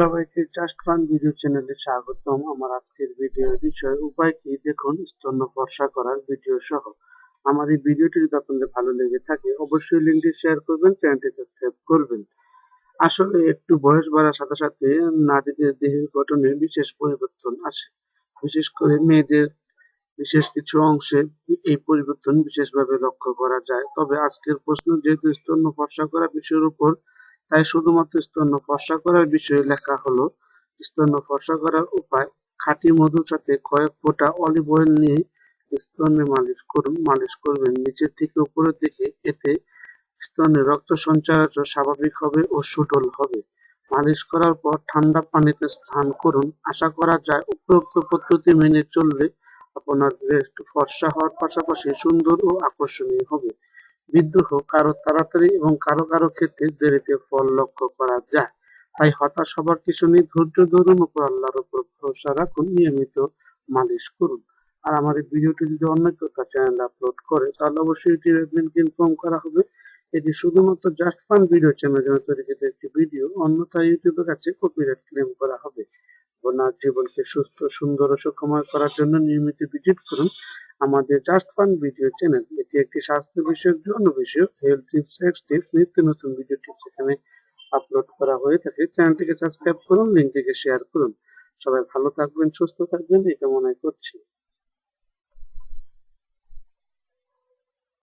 সবাইকে fun video চ্যানেলে স্বাগতম। আমার আজকের ভিডিওর বিষয় উপায় কি? দেখুন, স্তন্য করার ভিডিও সহ। আমার এই ভিডিওটি যদি আপনাদের ভালো লেগে থাকে, অবশ্যই লিঙ্কটি শেয়ার করবেন চ্যানেলটি সাবস্ক্রাইব করবেন। আসলে একটু বয়স বাড়ার সাথে সাথে নারীদের দেহের গঠনে বিশেষ পরিবর্তন আসে। বিশেষ করে মেয়েদের বিশেষ কিছু অংশে এই পরিবর্তন বিশেষভাবে লক্ষ্য করা যায়। তবে আজকের প্রশ্ন, যেহেতু স্তন্য ফর্সা করা বিষয়ের উপর তাই শুধুমাত্র স্তন্য ফর্সা করার বিষয়ে লেখা হলো, স্তন্য ফর্সা করার উপায়, খাঁটি মধুর সাথে কয়েক ফোঁটা অলিভ অয়েল নিয়ে স্তনে মালিশ করুন, মালিশ করবেন। নিচের থেকে উপরের দিকে এতে স্তনে রক্ত সঞ্চালন স্বাভাবিক হবে ও সুডল হবে। মালিশ করার পর ঠান্ডা পানিতে স্নান করুন। আশা করা যায় উপরোক্ত পদ্ধতি মেনে চললে আপনার ব্রেস্ট ফর্সা হওয়ার পাশাপাশি সুন্দর ও আকর্ষণীয় হবে। বিদ্রোহ কারও তাড়াতাড়ি এবং কারও কারও ক্ষেত্রে দেরিতে ফল লক্ষ্য করা যায়। তাই হতাশ হবার কিছু নেই, ধৈর্য ধরুন উপর আল্লাহর উপর ভরসা রাখুন, নিয়মিত মালিশ করুন। আর আমার এই ভিডিওটি যদি অন্য কেউ চ্যানেলে আপলোড করে, তাহলে অবশ্যই এটি অ্যাডমিনকে ইনফর্ম করা হবে। এটি শুধুমাত্র জাস্ট ফান ভিডিও চ্যানেল জন্য তৈরিকৃত একটি ভিডিও অন্যথায় ইউটিউবের কাছে কপিরাইট ক্লেম করা হবে। আপনার জীবনকে সুস্থ, সুন্দর ও সুখময় করার জন্য নিয়মিত ভিজিট করুন। আমাদের জাস্ট ফান ভিডিও চ্যানেল এটি একটি স্বাস্থ্য বিষয়ক জন্য বিষয়ক হেলথ টিপস সেক্স টিপস নিত্য নতুন ভিডিও টিপস এখানে আপলোড করা হয়ে থাকে। চ্যানেলটিকে সাবস্ক্রাইব করুন লিঙ্কটিকে শেয়ার করুন। সবাই ভালো থাকবেন, সুস্থ থাকবেন এটা মনে করছি।